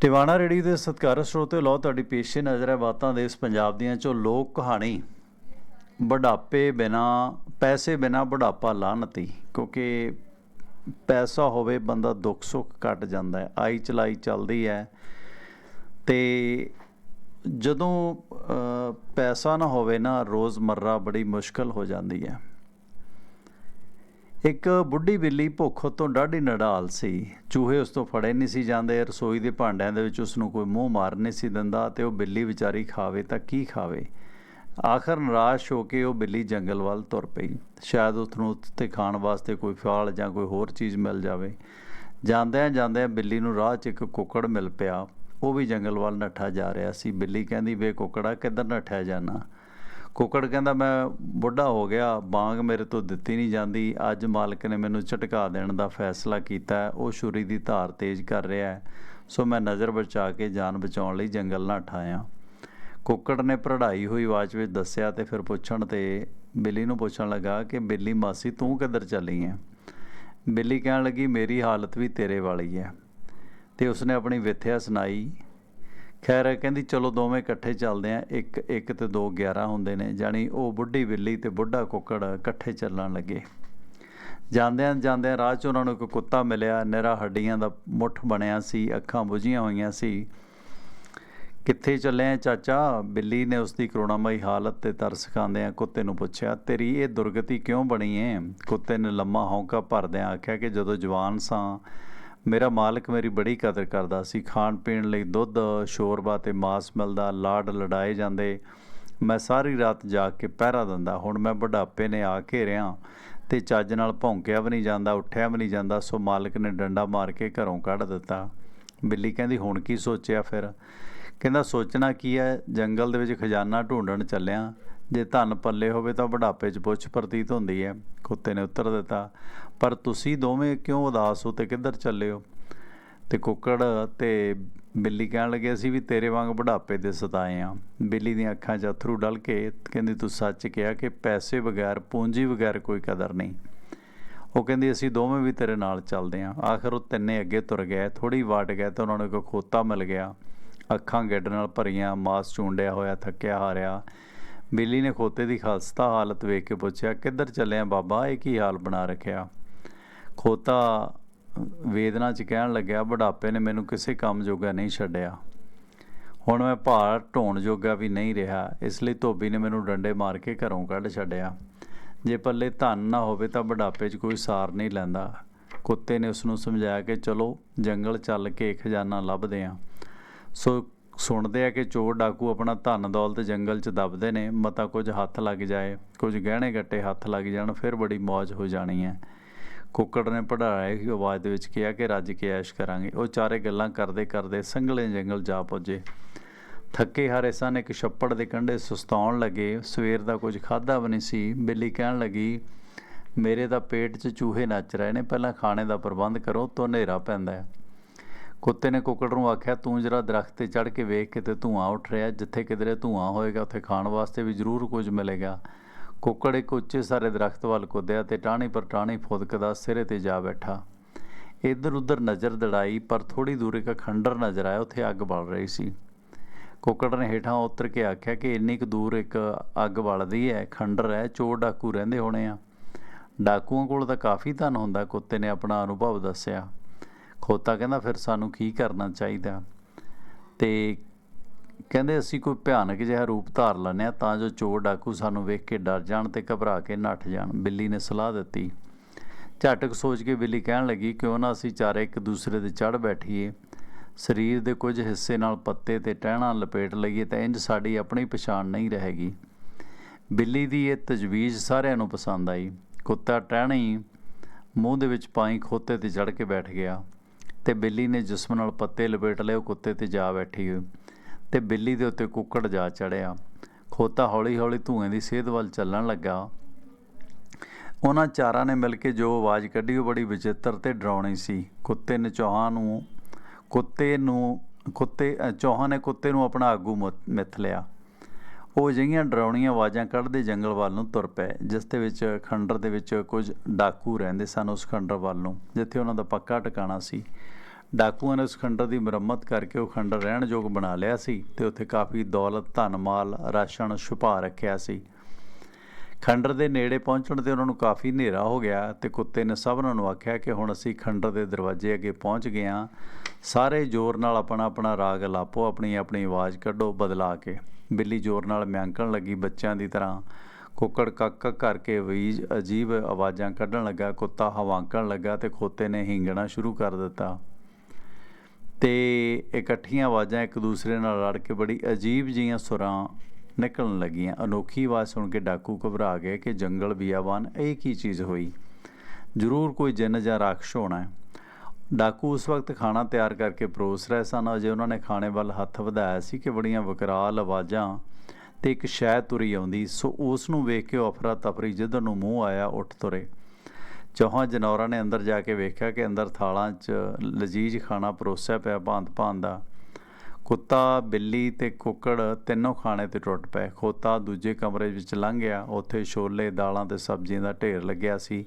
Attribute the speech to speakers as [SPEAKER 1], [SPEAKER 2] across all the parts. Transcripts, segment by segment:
[SPEAKER 1] Tiwana ready ਦੇ ਸਤਿਕਾਰ ਸਰੋਤੇ ਲੋ ਤੁਹਾਡੀ ਪੇਸ਼ੇ ਨਜ਼ਰ ਹੈ। ਬਾਤਾਂ ਦੇਸ ਪੰਜਾਬ ਦੀਆਂ ਚੋਂ ਲੋਕ ਕਹਾਣੀ, ਬੁਢਾਪੇ ਬਿਨਾ, ਪੈਸੇ ਬਿਨਾ ਬੁਢਾਪਾ ਲਾਹਨਤੀ, ਕਿਉਂਕਿ ਪੈਸਾ ਹੋਵੇ, ਬੰਦਾ ਦੁੱਖ ਸੁੱਖ ਕੱਟ ਜਾਂਦਾ ਹੈ। ਆਈ ਚਲਾਈ ਚੱਲਦੀ ਹੈ। ਤੇ ਜਦੋਂ ਪੈਸਾ ਨਾ ਹੋਵੇ ਨਾ, ਰੋਜ਼ਮਰਰਾ ਬੜੀ ਮੁਸ਼ਕਲ ਹੋ ਜਾਂਦੀ ਹੈ। ਇੱਕ ਬੁੱਢੀ ਬਿੱਲੀ ਭੁੱਖ ਤੋਂ ਡਾਢੀ ਨਡਾਲ ਸੀ। ਚੂਹੇ ਉਸ ਤੋਂ ਫੜੇ ਨਹੀਂ ਸੀ ਜਾਂਦੇ। ਰਸੋਈ ਦੇ ਭਾਂਡਿਆਂ ਦੇ ਵਿੱਚ ਉਸ ਨੂੰ ਕੋਈ ਮੂੰਹ ਮਾਰ ਨਹੀਂ ਸੀ ਦਿੰਦਾ ਤੇ ਉਹ ਬਿੱਲੀ ਵਿਚਾਰੀ ਖਾਵੇ ਤਾਂ ਕੀ ਖਾਵੇ। ਆਖਰ ਨਿਰਾਸ਼ ਹੋ ਕੇ ਉਹ ਬਿੱਲੀ ਜੰਗਲ ਵੱਲ ਤੁਰ ਪਈ। ਸ਼ਾਇਦ ਉਸ ਨੂੰ ਉੱਥੇ ਖਾਣ ਵਾਸਤੇ ਕੋਈ ਫਲ ਜਾਂ ਕੋਈ ਹੋਰ ਚੀਜ਼ ਮਿਲ ਜਾਵੇ। ਜਾਂਦਿਆਂ ਜਾਂਦਿਆਂ ਬਿੱਲੀ ਨੂੰ ਰਾਹ 'ਚ ਇੱਕ ਕੁੱਕੜ ਮਿਲ ਪਿਆ। ਉਹ ਵੀ ਜੰਗਲ ਵੱਲ ਨੱਠਾ ਜਾ ਰਿਹਾ ਸੀ। ਬਿੱਲੀ ਕਹਿੰਦੀ, ਵੇ ਕੁੱਕੜਾ, ਕਿੱਧਰ ਨੱਠਿਆ ਜਾਣਾ ਕੁੱਕੜ ਕਹਿੰਦਾ, ਮੈਂ ਬੁੱਢਾ ਹੋ ਗਿਆ, ਬਾਂਗ ਮੇਰੇ ਤੋਂ ਦਿੱਤੀ ਨਹੀਂ ਜਾਂਦੀ। ਅੱਜ ਮਾਲਕ ਨੇ ਮੈਨੂੰ ਝਟਕਾ ਦੇਣ ਦਾ ਫੈਸਲਾ ਕੀਤਾ। ਉਹ ਛੁਰੀ ਦੀ ਧਾਰ ਤੇਜ਼ ਕਰ ਰਿਹਾ ਹੈ। ਸੋ ਮੈਂ ਨਜ਼ਰ ਬਚਾ ਕੇ ਜਾਨ ਬਚਾਉਣ ਲਈ ਜੰਗਲ ਨੱਠ ਆਇਆ। ਕੁੱਕੜ ਨੇ ਭਰੜਾਈ ਹੋਈ ਆਵਾਜ਼ ਵਿੱਚ ਦੱਸਿਆ ਤੇ ਫਿਰ ਪੁੱਛਣ ਤੇ ਬਿੱਲੀ ਨੂੰ ਪੁੱਛਣ ਲੱਗਾ ਕਿ, ਬਿੱਲੀ ਮਾਸੀ, ਤੂੰ ਕਿੱਧਰ ਚੱਲੀ ਹੈ ਬਿੱਲੀ ਕਹਿਣ ਲੱਗੀ, ਮੇਰੀ ਹਾਲਤ ਵੀ ਤੇਰੇ ਵਾਲੀ ਹੈ ਤੇ ਉਸਨੇ ਆਪਣੀ ਵਿਥਿਆ ਸੁਣਾਈ। ਖੈਰ, ਕਹਿੰਦੀ ਚਲੋ ਦੋਵੇਂ ਇਕੱਠੇ ਚੱਲਦੇ ਆਂ ਇੱਕ ਇੱਕ ਤੇ ਦੋ 11 ਹੁੰਦੇ ਨੇ ਜਾਣੀ ਉਹ ਬੁੱਢੀ ਬਿੱਲੀ ਤੇ ਬੁੱਢਾ ਕੁੱਕੜ ਇਕੱਠੇ ਚੱਲਣ ਲੱਗੇ। ਜਾਂਦਿਆਂ ਜਾਂਦਿਆਂ ਰਾਹ 'ਚ ਉਹਨਾਂ ਨੂੰ ਇੱਕ ਕੁੱਤਾ ਮਿਲਿਆ। ਨਿਰਾ ਹੱਡੀਆਂ ਦਾ ਮੁੱਠ ਬਣਿਆ ਸੀ, ਅੱਖਾਂ ਬੁਝੀਆਂ ਹੋਈਆਂ ਸੀ। ਕਿੱਥੇ ਚੱਲੇ ਆ ਚਾਚਾ? ਬਿੱਲੀ ਨੇ ਉਸ ਦੀ ਕਰੁਣਾਮਈ ਹਾਲਤ ਤੇ ਤਰਸ ਖਾਂਦਿਆਂ ਕੁੱਤੇ ਨੂੰ ਪੁੱਛਿਆ, ਤੇਰੀ ਇਹ ਦੁਰਗਤੀ ਕਿਉਂ ਬਣੀ ਏ? ਕੁੱਤੇ ਨੇ ਲੰਮਾ ਹੌਂਕਾ ਭਰਦਿਆਂ ਆਖਿਆ ਕਿ ਜਦੋਂ ਜਵਾਨ ਸਾਂ ਮੇਰਾ ਮਾਲਕ ਮੇਰੀ ਬੜੀ ਕਦਰ ਕਰਦਾ ਸੀ। ਖਾਣ ਪੀਣ ਲਈ ਦੁੱਧ, ਸ਼ੋਰਬਾ ਤੇ ਮਾਸ ਮਿਲਦਾ, ਲਾਡ ਲੜਾਏ ਜਾਂਦੇ। ਮੈਂ ਸਾਰੀ ਰਾਤ ਜਾਗ ਕੇ ਪਹਿਰਾ ਦਿੰਦਾ। ਹੁਣ ਮੈਂ ਬੁਢਾਪੇ ਨੇ ਆ ਘੇਰਿਆ ਤੇ ਚੱਜ ਨਾਲ ਭੌਂਕਿਆ ਵੀ ਨਹੀਂ ਜਾਂਦਾ, ਉੱਠਿਆ ਵੀ ਨਹੀਂ ਜਾਂਦਾ, ਸੋ ਮਾਲਕ ਨੇ ਡੰਡਾ ਮਾਰ ਕੇ ਘਰੋਂ ਕੱਢ ਦਿੱਤਾ। ਬਿੱਲੀ ਕਹਿੰਦੀ, ਹੁਣ ਕੀ ਸੋਚਿਆ ਫਿਰ? ਕਹਿੰਦਾ, ਸੋਚਣਾ ਕੀ ਹੈ? ਜੰਗਲ ਦੇ ਵਿੱਚ ਖਜ਼ਾਨਾ ਢੂੰਡਣ ਚੱਲਿਆ। ਜੇ ਧਨ ਪੱਲੇ ਹੋਵੇ ਤਾਂ ਬੁਢਾਪੇ 'ਚ ਪੁੱਛ ਪ੍ਰਤੀਤ ਹੁੰਦੀ ਹੈ। ਕੁੱਤੇ ਨੇ ਉੱਤਰ ਦਿੱਤਾ, ਪਰ ਤੁਸੀਂ ਦੋਵੇਂ ਕਿਉਂ ਉਦਾਸ ਹੋ ਤੇ ਕਿੱਧਰ ਚੱਲੇ ਹੋ? ਤੇ ਕੁੱਕੜ ਤੇ ਬਿੱਲੀ ਕਹਿਣ ਲੱਗੇ, ਅਸੀਂ ਵੀ ਤੇਰੇ ਵਾਂਗ ਬੁਢਾਪੇ ਦੇ ਸਤਾਏ ਆ। ਬਿੱਲੀ ਦੀਆਂ ਅੱਖਾਂ 'ਚ ਅਥਰੂ ਡਲ ਕੇ ਕਹਿੰਦੀ, ਤੂੰ ਸੱਚ ਕਿਹਾ ਕਿ ਪੈਸੇ ਬਗੈਰ, ਪੂੰਜੀ ਬਗੈਰ ਕੋਈ ਕਦਰ ਨਹੀਂ। ਉਹ ਕਹਿੰਦੀ, ਅਸੀਂ ਦੋਵੇਂ ਵੀ ਤੇਰੇ ਨਾਲ ਚੱਲਦੇ ਆਂ। ਆਖਰ ਉਹ ਤਿੰਨੇ ਅੱਗੇ ਤੁਰ ਗਏ। ਥੋੜੀ ਵਾਟ ਗਏ ਤਾਂ ਉਹਨਾਂ ਨੂੰ ਇੱਕ ਖੋਤਾ ਮਿਲ ਗਿਆ। ਅੱਖਾਂ ਗਿੱਡ ਨਾਲ ਭਰੀਆਂ, ਮਾਸ ਚੂੰਡਿਆ ਹੋਇਆ, ਥੱਕਿਆ ਹਾਰਿਆ। ਬਿੱਲੀ ਨੇ ਖੋਤੇ ਦੀ ਖਸਤਾ ਹਾਲਤ ਵੇਖ ਕੇ ਪੁੱਛਿਆ, ਕਿੱਧਰ ਚੱਲਿਆ ਬਾਬਾ? ਇਹ ਕੀ ਹਾਲ ਬਣਾ ਰੱਖਿਆ? ਖੋਤਾ ਵੇਦਨਾ ਚ ਕਹਿਣ ਲੱਗਿਆ, ਬੁਢਾਪੇ ਨੇ ਮੈਨੂੰ ਕਿਸੇ ਕੰਮ ਜੋਗਾ ਨਹੀਂ ਛੱਡਿਆ। ਹੁਣ ਮੈਂ ਭਾਰ ਢੋਣ ਜੋਗਾ ਵੀ ਨਹੀਂ ਰਿਹਾ, ਇਸ ਲਈ ਧੋਬੀ ਨੇ ਮੈਨੂੰ ਡੰਡੇ ਮਾਰ ਕੇ ਘਰੋਂ ਕੱਢ ਛੱਡਿਆ। ਜੇ ਪੱਲੇ ਧਨ ਨਾ ਹੋਵੇ ਤਾਂ ਬੁਢਾਪੇ 'ਚ ਕੋਈ ਸਾਰ ਨਹੀਂ ਲੈਂਦਾ। ਕੁੱਤੇ ਨੇ ਉਸ ਨੂੰ ਸਮਝਾਇਆ ਕਿ, ਚਲੋ, ਜੰਗਲ ਚੱਲ ਕੇ ਖਜ਼ਾਨਾ ਲੱਭਦੇ ਆਂ। ਸੋ ਸੁਣਦੇ ਆ ਕਿ ਚੋਰ ਡਾਕੂ ਆਪਣਾ ਧਨ ਦੌਲਤ ਜੰਗਲ 'ਚ ਦੱਬਦੇ ਨੇ, ਮਤਾ ਕੁਝ ਹੱਥ ਲੱਗ ਜਾਏ, ਕੁਝ ਗਹਿਣੇ ਗੱਟੇ ਹੱਥ ਲੱਗ ਜਾਣ, ਫਿਰ ਬੜੀ ਮौज ਹੋ ਜਾਣੀ ਹੈ। ਕੁੱਕੜ ਨੇ ਪੜਾਇਆ ਹੀ ਆਵਾਜ਼ ਦੇ ਵਿੱਚ ਕਿਹਾ ਕਿ ਰੱਜ ਕੇ ਐਸ਼ ਕਰਾਂਗੇ। ਉਹ ਚਾਰੇ ਗੱਲਾਂ ਕਰਦੇ ਕਰਦੇ ਸੰਘਲੇ ਜੰਗਲ ਜਾ ਪੁੱਜੇ। ਥੱਕੇ ਹਾਰੇ ਸਨ, ਇੱਕ ਛੱਪੜ ਦੇ ਕੰਢੇ ਸੁਸਤਾਉਣ ਲੱਗੇ। ਸਵੇਰ ਦਾ ਕੁਝ ਖਾਦਾ ਵੀ ਨਹੀਂ ਸੀ। ਬਿੱਲੀ ਕਹਿਣ ਲੱਗੀ, ਮੇਰੇ ਤਾਂ ਪੇਟ 'ਚ ਚੂਹੇ ਨੱਚ ਰਹੇ ਨੇ, ਪਹਿਲਾਂ ਖਾਣੇ ਦਾ ਪ੍ਰਬੰਧ ਕਰੋ ਤੋਂ ਹਨੇਰਾ ਪੈਂਦਾ ਹੈ। ਕੁੱਤੇ ਨੇ ਕੁੱਕੜ ਨੂੰ ਆਖਿਆ, ਤੂੰ ਜਰਾ ਦਰਖਤ ਤੇ ਚੜ ਕੇ ਵੇਖ ਕਿਤੇ ਧੂਆਂ ਉੱਠ ਰਿਹਾ ਜਿੱਥੇ ਕਿਧਰੇ ਧੂਆਂ ਹੋਏਗਾ, ਉੱਥੇ ਖਾਣ ਵਾਸਤੇ ਵੀ ਜ਼ਰੂਰ ਕੁਝ ਮਿਲੇਗਾ। ਕੁੱਕੜ ਇੱਕ ਉੱਚੇ ਸਾਰੇ ਦਰਖਤ ਵੱਲ ਕੁੱਦਿਆ ਤੇ ਟਾਹਣੀ ਪਰ ਟਾਹਣੀ ਫੁਦਕਦਾ ਸਿਰੇ ਤੇ ਜਾ ਬੈਠਾ। ਇੱਧਰ ਉੱਧਰ ਨਜ਼ਰ ਦੜਾਈ, ਪਰ ਥੋੜੀ ਦੂਰ ਇੱਕ ਖੰਡਰ ਨਜ਼ਰ ਆਇਆ, ਉੱਥੇ ਅੱਗ ਬਲ ਰਹੀ ਸੀ। ਕੁੱਕੜ ਨੇ ਹੇਠਾਂ ਉਤਰ ਕੇ ਆਖਿਆ ਕਿ ਇੰਨੀ ਕੁ ਦੂਰ ਇੱਕ ਅੱਗ ਬਲਦੀ ਹੈ, ਖੰਡਰ ਹੈ, ਚੋਰ ਡਾਕੂ ਰਹਿੰਦੇ ਹੋਣੇ ਆ। ਡਾਕੂਆਂ ਕੋਲ ਤਾਂ ਕਾਫੀ ਧਨ ਹੁੰਦਾ, ਕੁੱਤੇ ਨੇ ਆਪਣਾ ਅਨੁਭਵ ਦੱਸਿਆ। ਖੋਤਾ ਕਹਿੰਦਾ ਫਿਰ ਸਾਨੂੰ ਕੀ ਕਰਨਾ ਚਾਹੀਦਾ? ਤੇ ਕਹਿੰਦੇ ਅਸੀਂ ਕੋਈ ਭਿਆਨਕ ਜਿਹਾ ਰੂਪ ਧਾਰ ਲੈਂਦੇ ਹਾਂ, ਤਾਂ ਜੋ ਚੋਰ ਡਾਕੂ ਸਾਨੂੰ ਵੇਖ ਕੇ ਡਰ ਜਾਣ ਤੇ ਘਬਰਾ ਕੇ ਨੱਠ ਜਾਣ। ਬਿੱਲੀ ਨੇ ਸਲਾਹ ਦਿੱਤੀ। ਝਟਕ ਸੋਚ ਕੇ ਬਿੱਲੀ ਕਹਿਣ ਲੱਗੀ, ਕਿਉਂ ਨਾ ਅਸੀਂ ਚਾਰੇ ਇੱਕ ਦੂਸਰੇ ਦੇ ਚੜ ਬੈਠੀਏ? ਸਰੀਰ ਦੇ ਕੁਝ ਹਿੱਸੇ ਨਾਲ ਪੱਤੇ ਤੇ ਟਹਿਣਾ ਲਪੇਟ ਲਈਏ ਤਾਂ ਇੰਜ ਸਾਡੀ ਆਪਣੀ ਪਛਾਣ ਨਹੀਂ ਰਹੇਗੀ। ਬਿੱਲੀ ਦੀ ਇਹ ਤਜਵੀਜ਼ ਸਾਰਿਆਂ ਨੂੰ ਪਸੰਦ ਆਈ। ਕੁੱਤਾ ਟਹਿਣੀ ਮੂੰਹ ਦੇ ਵਿੱਚ ਪਾਈ ਖੋਤੇ ਤੇ ਚੜ ਕੇ ਬੈਠ ਗਿਆ। ਤੇ ਬਿੱਲੀ ਨੇ ਜਿਸਮ ਨਾਲ ਪੱਤੇ ਲਪੇਟ ਲਏ, ਉਹ ਕੁੱਤੇ ਤੇ ਜਾ ਬੈਠੀ ਤੇ ਬਿੱਲੀ ਦੇ ਉੱਤੇ ਕੁੱਕੜ ਜਾ ਚੜਿਆ। ਖੋਤਾ ਹੌਲੀ-ਹੌਲੀ ਧੂਏ ਦੀ ਸੇਧ ਵੱਲ ਚੱਲਣ ਲੱਗਾ। ਉਹਨਾਂ ਚਾਰਾਂ ਨੇ ਮਿਲ ਕੇ ਜੋ ਆਵਾਜ਼ ਕੱਢੀ, ਉਹ ਬੜੀ ਵਿਚਿੱਤਰ ਤੇ ਡਰਾਉਣੀ ਸੀ। ਕੁੱਤੇ ਨੇ ਚੌਹਾਂ ਨੂੰ, ਕੁੱਤੇ ਨੂੰ, ਕੁੱਤੇ ਚੌਹਾਂ ਨੇ ਕੁੱਤੇ ਨੂੰ ਆਪਣਾ ਆਗੂ ਮਿੱਥ ਲਿਆ। ਉਹ ਜਿਹੀਆਂ ਡਰਾਉਣੀਆਂ ਆਵਾਜ਼ਾਂ ਕੱਢਦੇ ਜੰਗਲ ਵੱਲ ਨੂੰ ਤੁਰ ਪਏ, ਜਿਸ ਦੇ ਵਿੱਚ ਖੰਡਰ ਦੇ ਵਿੱਚ ਕੁਝ ਡਾਕੂ ਰਹਿੰਦੇ ਸਨ ਉਸ ਖੰਡਰ ਵੱਲ ਨੂੰ, ਜਿੱਥੇ ਉਹਨਾਂ ਦਾ ਪੱਕਾ ਟਿਕਾਣਾ ਸੀ। ਡਾਕੂਆਂ ਨੇ ਉਸ ਖੰਡਰ ਦੀ ਮੁਰੰਮਤ ਕਰਕੇ ਉਹ ਖੰਡਰ ਰਹਿਣ ਯੋਗ ਬਣਾ ਲਿਆ ਸੀ ਤੇ ਉੱਥੇ ਕਾਫੀ ਦੌਲਤ, ਧਨ, ਮਾਲ, ਰਾਸ਼ਨ ਛੁਪਾ ਰੱਖਿਆ ਸੀ। ਖੰਡਰ ਦੇ ਨੇੜੇ ਪਹੁੰਚਣ ਤੇ ਉਹਨਾਂ ਨੂੰ ਕਾਫੀ ਹਨੇਰਾ ਹੋ ਗਿਆ ਤੇ ਕੁੱਤੇ ਨੇ ਸਭਨਾਂ ਨੂੰ ਆਖਿਆ ਕਿ ਹੁਣ ਅਸੀਂ ਖੰਡਰ ਦੇ ਦਰਵਾਜ਼ੇ ਅੱਗੇ ਪਹੁੰਚ ਗਏ ਹਾਂ। ਸਾਰੇ ਜ਼ੋਰ ਨਾਲ ਆਪਣਾ ਆਪਣਾ ਰਾਗ ਲਾਪੋ, ਆਪਣੀ ਆਪਣੀ ਆਵਾਜ਼ ਕੱਢੋ, ਬਦਲਾ ਕੇ। ਬਿੱਲੀ ਜ਼ੋਰ ਨਾਲ ਮਿਆਂਕਣ ਲੱਗੀ ਬੱਚਿਆਂ ਦੀ ਤਰ੍ਹਾਂ। ਕੁੱਕੜ ਕੱਕ ਕੱਕ ਕਰਕੇ ਵੀ ਅਜੀਬ ਆਵਾਜ਼ਾਂ ਕੱਢਣ ਲੱਗਾ, ਕੁੱਤਾ ਹਵਾਂਕਣ ਲੱਗਾ ਤੇ ਖੋਤੇ ਨੇ ਹਿੰਗਣਾ ਸ਼ੁਰੂ ਕਰ ਦਿੱਤਾ। ਤੇ ਇਕੱਠੀਆਂ ਆਵਾਜ਼ਾਂ ਇੱਕ ਦੂਸਰੇ ਨਾਲ ਲੜ ਕੇ ਬੜੀ ਅਜੀਬ ਜੀਆਂ ਸੁਰਾਂ ਨਿਕਲਣ ਲੱਗੀਆਂ। ਅਨੋਖੀ ਆਵਾਜ਼ ਸੁਣ ਕੇ ਡਾਕੂ ਘਬਰਾ ਗਏ ਕਿ ਜੰਗਲ ਬੀਆਬਾਨ ਇਹ ਕੀ ਚੀਜ਼ ਹੋਈ? ਜ਼ਰੂਰ ਕੋਈ ਜਿੰਨ ਜਾਂ ਰਾਖਸ਼ ਹੋਣਾ ਹੈ। ਡਾਕੂ ਉਸ ਵਕਤ ਖਾਣਾ ਤਿਆਰ ਕਰਕੇ ਪਰੋਸ ਰਹੇ ਸਨ। ਅਜੇ ਉਹਨਾਂ ਨੇ ਖਾਣੇ ਵੱਲ ਹੱਥ ਵਧਾਇਆ ਸੀ ਕਿ ਬੜੀਆਂ ਵਿਕਰਾਲ ਆਵਾਜ਼ਾਂ ਤੇ ਇੱਕ ਸ਼ੈ ਤੁਰੀ ਆਉਂਦੀ। ਸੋ ਉਸ ਨੂੰ ਵੇਖ ਕੇ ਉਹ ਅਫਰਾ ਤਫਰੀ ਜਿੱਧਰ ਨੂੰ ਮੂੰਹ ਆਇਆ, ਉੱਠ ਤੁਰੇ। ਚੌਹਾਂ ਜਨੌਰਾਂ ਨੇ ਅੰਦਰ ਜਾ ਕੇ ਵੇਖਿਆ ਕਿ ਅੰਦਰ ਥਾਲਾਂ 'ਚ ਲਜ਼ੀਜ਼ ਖਾਣਾ ਪਰੋਸਿਆ ਪਿਆ ਭਾਂਤ ਭਾਂਤ ਦਾ। ਕੁੱਤਾ ਬਿੱਲੀ ਤੇ ਕੁੱਕੜ ਤਿੰਨੋਂ ਖਾਣੇ ਤੇ ਟੁੱਟ ਪਏ। ਖੋਤਾ ਦੂਜੇ ਕਮਰੇ ਵਿੱਚ ਲੰਘ ਗਿਆ। ਉੱਥੇ ਛੋਲੇ, ਦਾਲਾਂ ਤੇ ਸਬਜ਼ੀਆਂ ਦਾ ਢੇਰ ਲੱਗਿਆ ਸੀ।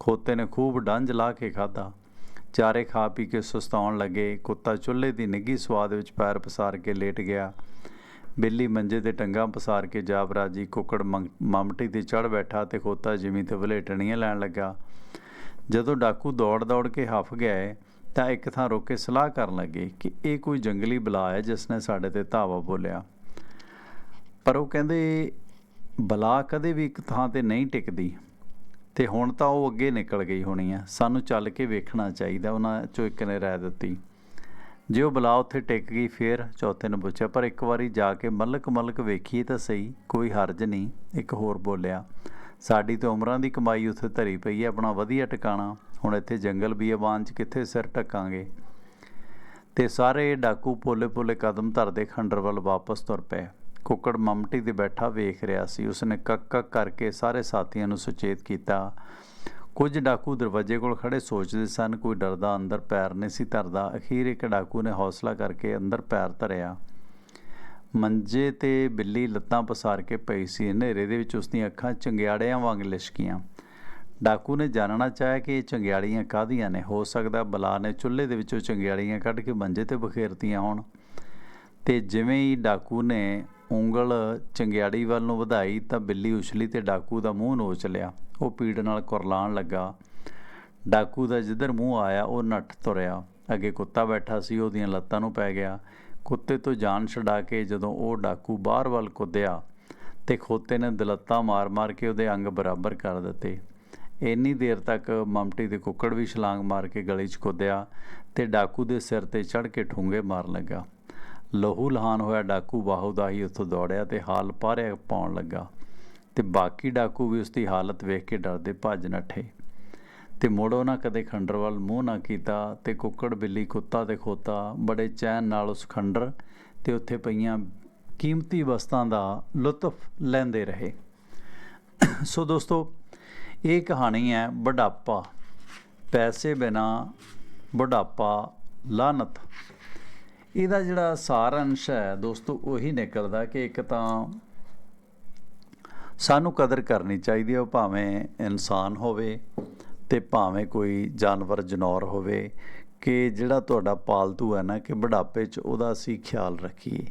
[SPEAKER 1] ਖੋਤੇ ਨੇ ਖੂਬ ਡੰਜ ਲਾ ਕੇ ਖਾਧਾ। ਚਾਰੇ ਖਾ ਪੀ ਕੇ ਸੁਸਤਾਉਣ ਲੱਗੇ। ਕੁੱਤਾ ਚੁੱਲ੍ਹੇ ਦੀ ਨਿੱਗੀ ਸਵਾਦ ਵਿੱਚ ਪੈਰ ਪਸਾਰ ਕੇ ਲੇਟ ਗਿਆ। ਬਿੱਲੀ ਮੰਜੇ ਤੇ ਟੰਗਾਂ ਪਸਾਰ ਕੇ ਜਾਬਰਾਜੀ ਕੁੱਕੜ ਮੰਗ- ਮਮਟੀ ਤੇ ਚੜ ਬੈਠਾ ਤੇ ਖੋਤਾ ਜਿਮੀ ਤੇ ਵਲੇਟਣੀਆਂ ਲੈਣ ਲੱਗਾ। ਜਦੋਂ ਡਾਕੂ ਦੌੜ ਦੌੜ ਕੇ ਹੱਫ ਗਏ ਤਾਂ ਇੱਕ ਥਾਂ ਰੁਕ ਕੇ ਸਲਾਹ ਕਰਨ ਲੱਗੇ ਕਿ ਇਹ ਕੋਈ ਜੰਗਲੀ ਬਲਾ ਹੈ ਜਿਸ ਨੇ ਸਾਡੇ ਤੇ ਧਾਵਾ ਬੋਲਿਆ। ਪਰ ਉਹ ਕਹਿੰਦੇ, ਬਲਾ ਕਦੇ ਵੀ ਇੱਕ ਥਾਂ ਤੇ ਨਹੀਂ ਟਿਕਦੀ। ਤੇ ਹੁਣ ਤਾਂ ਉਹ ਅੱਗੇ ਨਿਕਲ ਗਈ ਹੋਣੀ ਆ। ਸਾਨੂੰ ਚੱਲ ਕੇ ਵੇਖਣਾ ਚਾਹੀਦਾ। ਉਹਨਾਂ ਚੋਂ ਇੱਕ ਨੇ ਰਾਏ ਦਿੱਤੀ। ਜੇ ਉਹ ਬਲਾ ਉੱਥੇ ਟਿਕ ਗਈ, ਫੇਰ ਚੌਥੇ ਨੇ ਪੁੱਛਿਆ, ਪਰ ਇੱਕ ਵਾਰੀ ਜਾ ਕੇ ਮਲਕ ਮਲਕ ਵੇਖੀਏ ਤਾਂ ਸਹੀ। ਕੋਈ ਹਰਜ ਨਹੀਂ। ਇੱਕ ਹੋਰ ਬੋਲਿਆ, ਸਾਡੀ ਤਾਂ ਉਮਰਾਂ ਦੀ ਕਮਾਈ ਉੱਥੇ ਧਰੀ ਪਈ ਹੈ। ਆਪਣਾ ਵਧੀਆ ਟਿਕਾਣਾ ਹੁਣ ਇੱਥੇ ਜੰਗਲ ਬੀਅਬਾਨ 'ਚ ਕਿੱਥੇ ਸਿਰ ਟੱਕਾਂਗੇ ਤੇ ਸਾਰੇ ਡਾਕੂ ਪੋਲੇ ਪੋਲੇ ਕਦਮ ਧਰਦੇ ਖੰਡਰ ਵੱਲ ਵਾਪਸ ਤੁਰ ਪਏ। ਕੁੱਕੜ ਮਮਟੀ ਤੇ ਬੈਠਾ ਵੇਖ ਰਿਹਾ ਸੀ। ਉਸਨੇ ਕੱਕ ਕੱਕ ਕਰਕੇ ਸਾਰੇ ਸਾਥੀਆਂ ਨੂੰ ਸੁਚੇਤ ਕੀਤਾ। ਕੁਝ ਡਾਕੂ ਦਰਵਾਜ਼ੇ ਕੋਲ ਖੜੇ ਸੋਚਦੇ ਸਨ, ਕੋਈ ਡਰਦਾ ਅੰਦਰ ਪੈਰ ਨਹੀਂ ਸੀ ਧਰਦਾ। ਅਖੀਰ ਇੱਕ ਡਾਕੂ ਨੇ ਹੌਸਲਾ ਕਰਕੇ ਅੰਦਰ ਪੈਰ ਧਰਿਆ। ਮੰਜੇ ਤੇ ਬਿੱਲੀ ਲੱਤਾਂ ਪਸਾਰ ਕੇ ਪਈ ਸੀ। ਹਨੇਰੇ ਦੇ ਵਿੱਚ ਉਸ ਦੀਆਂ ਅੱਖਾਂ ਚੰਗਿਆੜਿਆਂ ਵਾਂਗ ਲਿਸ਼ਕੀਆਂ। ਡਾਕੂ ਨੇ ਜਾਣਨਾ ਚਾਹਿਆ ਕਿ ਇਹ ਚੰਗਿਆੜੀਆਂ ਕਾਹਦੀਆਂ ਨੇ? ਹੋ ਸਕਦਾ ਬਲਾ ਨੇ ਚੁੱਲ੍ਹੇ ਦੇ ਵਿੱਚੋਂ ਚੰਗਿਆੜੀਆਂ ਕੱਢ ਕੇ ਮੰਜੇ ਤੇ ਬਖੇਰਤੀਆਂ ਹੋਣ। ਤੇ ਜਿਵੇਂ ਹੀ ਡਾਕੂ ਨੇ ਉਂਗਲ ਚੰਗਿਆੜੀ ਵੱਲ ਨੂੰ ਵਧਾਈ ਤਾਂ ਬਿੱਲੀ ਉਛਲੀ ਤੇ ਡਾਕੂ ਦਾ ਮੂੰਹ ਨੋਚ ਲਿਆ। ਉਹ ਪੀੜ ਨਾਲ ਕੁਰਲਾਣ ਲੱਗਾ। ਡਾਕੂ ਦਾ ਜਿੱਧਰ ਮੂੰਹ ਆਇਆ, ਉਹ ਨੱਠ ਤੁਰਿਆ। ਅੱਗੇ ਕੁੱਤਾ ਬੈਠਾ ਸੀ, ਉਹਦੀਆਂ ਲੱਤਾਂ ਨੂੰ ਪੈ ਗਿਆ। ਕੁੱਤੇ ਤੋਂ ਜਾਨ ਛਡਾ ਕੇ ਜਦੋਂ ਉਹ ਡਾਕੂ ਬਾਹਰ ਵੱਲ ਕੁੱਦਿਆ ਤੇ ਖੋਤੇ ਨੇ ਦਲੱਤਾ ਮਾਰ-ਮਾਰ ਕੇ ਉਹਦੇ ਅੰਗ ਬਰਾਬਰ ਕਰ ਦਿੱਤੇ। ਇੰਨੀ ਦੇਰ ਤੱਕ ਮਮਟੀ ਦੇ ਕੁੱਕੜ ਵੀ ਛਲਾਂਗ ਮਾਰ ਕੇ ਗਲੀ 'ਚ ਕੁੱਦਿਆ ਤੇ ਡਾਕੂ ਦੇ ਸਿਰ ਤੇ ਚੜ ਕੇ ਠੁੰਗੇ ਮਾਰਨ ਲੱਗਾ। ਲਹੂ ਲਹਾਨ ਹੋਇਆ ਡਾਕੂ ਬਾਹੂਦਾ ਹੀ ਉੱਥੋਂ ਦੌੜਿਆ ਤੇ ਹਾਲ ਪਾਰਿਆ ਪਾਉਣ ਲੱਗਾ ਤੇ ਬਾਕੀ ਡਾਕੂ ਵੀ ਉਸ ਦੀ ਹਾਲਤ ਵੇਖ ਕੇ ਡਰਦੇ ਭੱਜ ਨੱਠੇ। ਤੇ ਮੁੜੋ ਨਾ ਕਦੇ ਖੰਡਰ ਵੱਲ ਮੂੰਹ ਨਾ ਕੀਤਾ ਤੇ ਕੁੱਕੜ ਬਿੱਲੀ ਕੁੱਤਾ ਤੇ ਖੋਤਾ ਬੜੇ ਚੈਨ ਨਾਲ ਉਸ ਖੰਡਰ ਤੇ ਉੱਥੇ ਪਈਆਂ ਕੀਮਤੀ ਵਸਤਾਂ ਦਾ ਲੁਤਫ ਲੈਂਦੇ ਰਹੇ। ਸੋ ਦੋਸਤੋ ਇਹ ਕਹਾਣੀ ਹੈ ਬੁਢਾਪਾ, ਪੈਸੇ ਬਿਨਾ ਬੁਢਾਪਾ ਲਾਨਤ ਇਹਦਾ ਜਿਹੜਾ ਸਾਰ ਅੰਸ਼ ਹੈ ਦੋਸਤੋ, ਉਹੀ ਨਿਕਲਦਾ ਕਿ ਇੱਕ ਤਾਂ ਸਾਨੂੰ ਕਦਰ ਕਰਨੀ ਚਾਹੀਦੀ ਹੈ, ਉਹ ਭਾਵੇਂ ਇਨਸਾਨ ਹੋਵੇ ਤੇ ਭਾਵੇਂ ਕੋਈ ਜਾਨਵਰ, ਜਨੌਰ ਹੋਵੇ, ਕਿ ਜਿਹੜਾ ਤੁਹਾਡਾ ਪਾਲਤੂ ਹੈ ਨਾ, ਕਿ ਬੁਢਾਪੇ 'ਚ ਉਹਦਾ ਅਸੀਂ ਖਿਆਲ ਰੱਖੀਏ।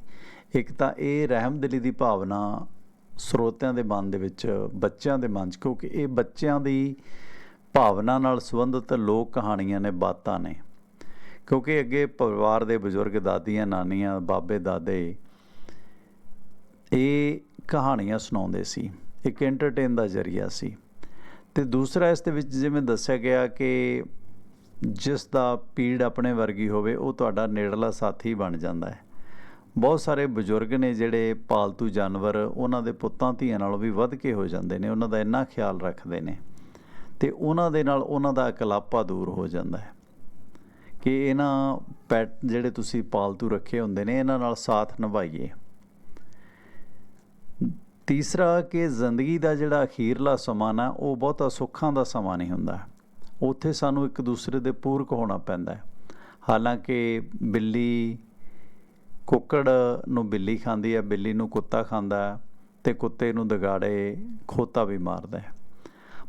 [SPEAKER 1] ਇੱਕ ਤਾਂ ਇਹ ਰਹਿਮਦਿਲੀ ਦੀ ਭਾਵਨਾ ਸਰੋਤਿਆਂ ਦੇ ਮਨ ਦੇ ਵਿੱਚ, ਬੱਚਿਆਂ ਦੇ ਮਨ 'ਚ, ਕਿਉਂਕਿ ਇਹ ਬੱਚਿਆਂ ਦੀ ਭਾਵਨਾ ਨਾਲ ਸੰਬੰਧਿਤ ਲੋਕ ਕਹਾਣੀਆਂ ਨੇ, ਬਾਤਾਂ ਨੇ। ਕਿਉਂਕਿ ਅੱਗੇ ਪਰਿਵਾਰ ਦੇ ਬਜ਼ੁਰਗ, ਦਾਦੀਆਂ, ਨਾਨੀਆਂ, ਬਾਬੇ, ਦਾਦੇ ਇਹ ਕਹਾਣੀਆਂ ਸੁਣਾਉਂਦੇ ਸੀ, ਇੱਕ ਐਂਟਰਟੇਨ ਦਾ ਜ਼ਰੀਆ ਸੀ। ਤੇ ਦੂਸਰਾ ਇਸ ਦੇ ਵਿੱਚ ਜਿਵੇਂ ਦੱਸਿਆ ਗਿਆ ਕਿ ਜਿਸ ਦਾ ਪੀੜ ਆਪਣੇ ਵਰਗੀ ਹੋਵੇ, ਉਹ ਤੁਹਾਡਾ ਨੇੜਲਾ ਸਾਥੀ ਬਣ ਜਾਂਦਾ ਹੈ। ਬਹੁਤ ਸਾਰੇ ਬਜ਼ੁਰਗ ਨੇ ਜਿਹੜੇ ਪਾਲਤੂ ਜਾਨਵਰ, ਉਹਨਾਂ ਦੇ ਪੁੱਤਾਂ ਧੀਆਂ ਨਾਲੋਂ ਵੀ ਵੱਧ ਕੇ ਹੋ ਜਾਂਦੇ ਨੇ, ਉਹਨਾਂ ਦਾ ਇੰਨਾ ਖਿਆਲ ਰੱਖਦੇ ਨੇ ਤੇ ਉਹਨਾਂ ਦੇ ਨਾਲ ਉਹਨਾਂ ਦਾ ਇਕਲਾਪਾ ਦੂਰ ਹੋ ਜਾਂਦਾ ਹੈ ਕਿ ਇਹਨਾਂ ਪੈਟ ਜਿਹੜੇ ਤੁਸੀਂ ਪਾਲਤੂ ਰੱਖੇ ਹੁੰਦੇ ਨੇ, ਇਹਨਾਂ ਨਾਲ ਸਾਥ ਨਿਭਾਈਏ। ਤੀਸਰਾ ਕਿ ਜ਼ਿੰਦਗੀ ਦਾ ਜਿਹੜਾ ਅਖੀਰਲਾ ਸਮਾਂ ਨਾ, ਉਹ ਬਹੁਤਾ ਸੁੱਖਾਂ ਦਾ ਸਮਾਂ ਨਹੀਂ ਹੁੰਦਾ। ਉੱਥੇ ਸਾਨੂੰ ਇੱਕ ਦੂਸਰੇ ਦੇ ਪੂਰਕ ਹੋਣਾ ਪੈਂਦਾ ਹੈ। ਹਾਲਾਂਕਿ ਬਿੱਲੀ ਕੁੱਕੜ ਨੂੰ ਬਿੱਲੀ ਖਾਂਦੀ ਹੈ, ਬਿੱਲੀ ਨੂੰ ਕੁੱਤਾ ਖਾਂਦਾ ਹੈ ਤੇ ਕੁੱਤੇ ਨੂੰ ਦਗਾੜੇ ਖੋਤਾ ਵੀ ਮਾਰਦਾ ਹੈ।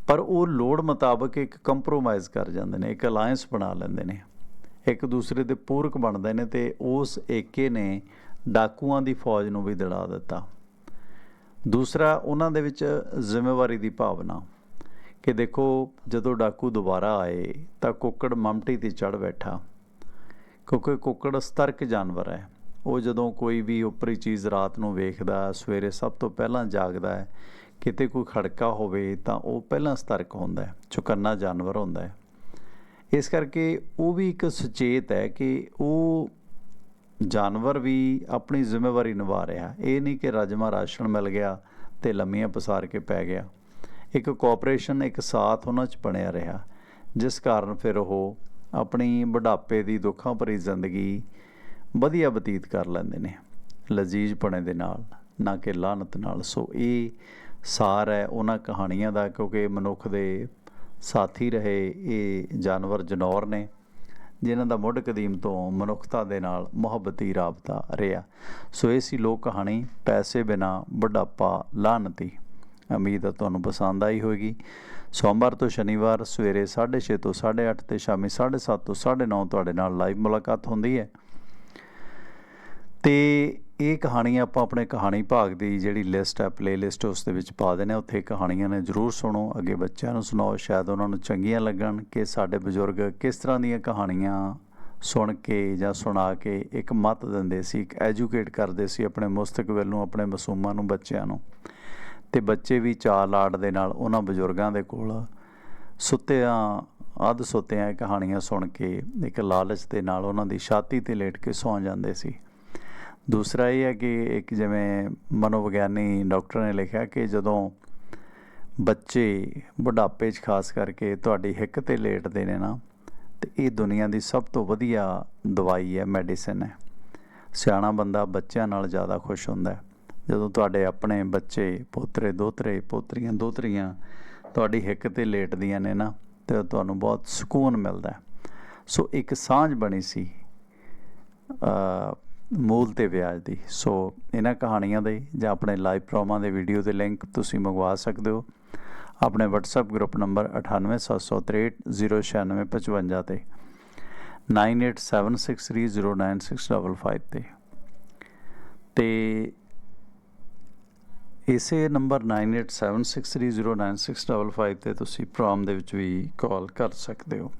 [SPEAKER 1] ਪਰ ਉਹ ਲੋੜ ਮੁਤਾਬਕ ਇੱਕ ਕੰਪਰੋਮਾਈਜ਼ ਕਰ ਜਾਂਦੇ ਨੇ, ਇੱਕ ਅਲਾਈਅੰਸ ਬਣਾ ਲੈਂਦੇ ਨੇ। ਇੱਕ ਦੂਸਰੇ ਦੇ ਪੂਰਕ ਬਣਦੇ ਨੇ ਤੇ ਉਸ ਏਕੇ ਨੇ ਡਾਕੂਆਂ ਦੀ ਫੌਜ ਨੂੰ ਵੀ ਦੜਾ ਦਿੱਤਾ। ਦੂਸਰਾ, ਉਹਨਾਂ ਦੇ ਵਿੱਚ ਜ਼ਿੰਮੇਵਾਰੀ ਦੀ ਭਾਵਨਾ ਕਿ ਦੇਖੋ, ਜਦੋਂ ਡਾਕੂ ਦੁਬਾਰਾ ਆਏ ਤਾਂ ਕੁੱਕੜ ਮਮਟੀ ਤੇ ਚੜ ਬੈਠਾ। ਕਿਉਂਕਿ ਕੁੱਕੜ ਸਤਰਕ ਜਾਨਵਰ ਹੈ। ਉਹ ਜਦੋਂ ਕੋਈ ਵੀ ਉੱਪਰੀ ਚੀਜ਼ ਰਾਤ ਨੂੰ ਵੇਖਦਾ, ਸਵੇਰੇ ਸਭ ਤੋਂ ਪਹਿਲਾਂ ਜਾਗਦਾ ਹੈ, ਕਿਤੇ ਕੋਈ ਖੜਕਾ ਹੋਵੇ ਤਾਂ ਉਹ ਪਹਿਲਾਂ ਸਤਰਕ ਹੁੰਦਾ ਹੈ, ਚੁਕੰਨਾ ਜਾਨਵਰ ਹੁੰਦਾ ਹੈ। ਇਸ ਕਰਕੇ ਉਹ ਵੀ ਇੱਕ ਸੁਚੇਤ ਹੈ ਕਿ ਉਹ ਜਾਨਵਰ ਵੀ ਆਪਣੀ ਜ਼ਿੰਮੇਵਾਰੀ ਨਿਭਾ ਰਿਹਾ ਇਹ ਨਹੀਂ ਕਿ ਰਜਮਾ ਰਾਸ਼ਨ ਮਿਲ ਗਿਆ ਤੇ ਲੰਮੀਆਂ ਪਸਾਰ ਕੇ ਪੈ ਗਿਆ। ਇੱਕ ਕੋਆਪਰੇਸ਼ਨ, ਇੱਕ ਸਾਥ ਉਹਨਾਂ 'ਚ ਬਣਿਆ ਰਿਹਾ, ਜਿਸ ਕਾਰਨ ਫਿਰ ਉਹ ਆਪਣੀ ਬੁਢਾਪੇ ਦੀ ਦੁੱਖਾਂ ਭਰੀ ਜ਼ਿੰਦਗੀ ਵਧੀਆ ਬਤੀਤ ਕਰ ਲੈਂਦੇ ਨੇ, ਲਜ਼ੀਜ਼ਪਣੇ ਦੇ ਨਾਲ, ਨਾ ਕਿ ਲਾਹਨਤ ਨਾਲ। ਸੋ ਇਹ ਸਾਰ ਹੈ ਉਹਨਾਂ ਕਹਾਣੀਆਂ ਦਾ, ਕਿਉਂਕਿ ਮਨੁੱਖ ਦੇ ਸਾਥੀ ਰਹੇ, ਇਹ ਜਾਨਵਰ ਜਨੌਰ ਨੇ, ਜਿਨ੍ਹਾਂ ਦਾ ਮੁੱਢ ਕਦੀਮ ਤੋਂ ਮਨੁੱਖਤਾ ਦੇ ਨਾਲ ਮੁਹੱਬਤੀ ਰਾਬਤਾ ਰਿਹਾ। ਸੋ ਇਹ ਸੀ ਲੋਕ ਕਹਾਣੀ, ਪੈਸੇ ਬਿਨਾ ਬੁਢਾਪਾ, ਲਾਹਨਤੀ। ਉਮੀਦ ਹੈ ਤੁਹਾਨੂੰ ਪਸੰਦ ਆਈ ਹੋਵੇਗੀ। ਸੋਮਵਾਰ ਤੋਂ ਸ਼ਨੀਵਾਰ ਸਵੇਰੇ 6:30 ਤੋਂ 8:30 ਤੇ ਸ਼ਾਮੀ 7:30 ਤੋਂ 9:30 ਤੁਹਾਡੇ ਨਾਲ ਲਾਈਵ ਮੁਲਾਕਾਤ ਹੁੰਦੀ ਹੈ। ਤੇ ਇਹ ਕਹਾਣੀਆਂ ਆਪਾਂ ਆਪਣੇ ਕਹਾਣੀ ਭਾਗ ਦੀ ਜਿਹੜੀ ਲਿਸਟ ਹੈ ਪਲੇਲਿਸਟ ਉਸ ਦੇ ਵਿੱਚ ਪਾ ਦੇਣੇ ਉੱਥੇ ਕਹਾਣੀਆਂ ਨੇ ਜਰੂਰ ਸੁਣੋ, ਅੱਗੇ ਬੱਚਿਆਂ ਨੂੰ ਸੁਣਾਓ, ਸ਼ਾਇਦ ਉਹਨਾਂ ਨੂੰ ਚੰਗੀਆਂ ਲੱਗਣ ਕਿ ਸਾਡੇ ਬਜ਼ੁਰਗ ਕਿਸ ਤਰ੍ਹਾਂ ਦੀਆਂ ਕਹਾਣੀਆਂ ਸੁਣ ਕੇ ਜਾਂ ਸੁਣਾ ਕੇ ਇੱਕ ਮਤ ਦਿੰਦੇ ਸੀ, ਇੱਕ ਐਜੂਕੇਟ ਕਰਦੇ ਸੀ ਆਪਣੇ ਮੁਸਤਕਬਲ ਨੂੰ ਆਪਣੇ ਮਾਸੂਮਾਂ ਨੂੰ, ਬੱਚਿਆਂ ਨੂੰ। ਤੇ ਬੱਚੇ ਵੀ ਚਾਅ ਲਾਡ ਦੇ ਨਾਲ ਉਹਨਾਂ ਬਜ਼ੁਰਗਾਂ ਦੇ ਕੋਲ ਸੁੱਤਿਆਂ, ਅੱਧ ਸੁੱਤਿਆਂ ਕਹਾਣੀਆਂ ਸੁਣ ਕੇ ਇੱਕ ਲਾਲਚ ਦੇ ਨਾਲ ਉਹਨਾਂ ਦੀ ਛਾਤੀ ਤੇ ਲੇਟ ਕੇ ਸੌਂ ਜਾਂਦੇ ਸੀ। ਦੂਸਰਾ ਇਹ ਹੈ ਕਿ ਇੱਕ ਜਿਵੇਂ ਮਨੋਵਿਗਿਆਨੀ ਡਾਕਟਰ ਨੇ ਲਿਖਿਆ ਕਿ ਜਦੋਂ ਬੱਚੇ ਬੁਢਾਪੇ 'ਚ ਖਾਸ ਕਰਕੇ ਤੁਹਾਡੀ ਹਿੱਕ ਤੇ ਲੇਟਦੇ ਨੇ ਨਾ, ਤੇ ਇਹ ਦੁਨੀਆ ਦੀ ਸਭ ਤੋਂ ਵਧੀਆ ਦਵਾਈ ਹੈ, ਮੈਡੀਸਿਨ ਹੈ। ਸਿਆਣਾ ਬੰਦਾ ਬੱਚਿਆਂ ਨਾਲ ਜ਼ਿਆਦਾ ਖੁਸ਼ ਹੁੰਦਾ ਜਦੋਂ ਤੁਹਾਡੇ ਆਪਣੇ ਬੱਚੇ ਪੋਤਰੇ ਦੋਤਰੇ, ਪੋਤਰੀਆਂ ਦੋਤਰੀਆਂ ਤੁਹਾਡੀ ਹਿੱਕ ਤੇ ਲੇਟਦੀਆਂ ਨੇ ਨਾ, ਤੇ ਤੁਹਾਨੂੰ ਬਹੁਤ ਸਕੂਨ ਮਿਲਦਾ ਸੋ ਇੱਕ ਸਾਂਝ ਬਣੀ ਸੀ ਮੂਲ ਤੇ ਵਿਆਜ ਦੀ। ਸੋ ਇਹਨਾਂ ਕਹਾਣੀਆਂ ਦੇ ਜਾਂ ਆਪਣੇ ਲਾਈਵ ਪ੍ਰੋਗਰਾਮਾਂ ਦੇ ਵੀਡੀਓ ਦੇ ਲਿੰਕ ਤੁਸੀਂ ਮੰਗਵਾ ਸਕਦੇ ਹੋ। ਆਪਣੇ WhatsApp ਗਰੁੱਪ ਨੰਬਰ 9873096555 ਤੇ। 9876309655 ਤੇ। ਤੇ ਇਸੇ ਨੰਬਰ 9876309655 ਤੇ ਤੁਸੀਂ ਪ੍ਰੋਗਰਾਮ ਦੇ ਵਿੱਚ ਵੀ ਕਾਲ ਕਰ ਸਕਦੇ ਹੋ।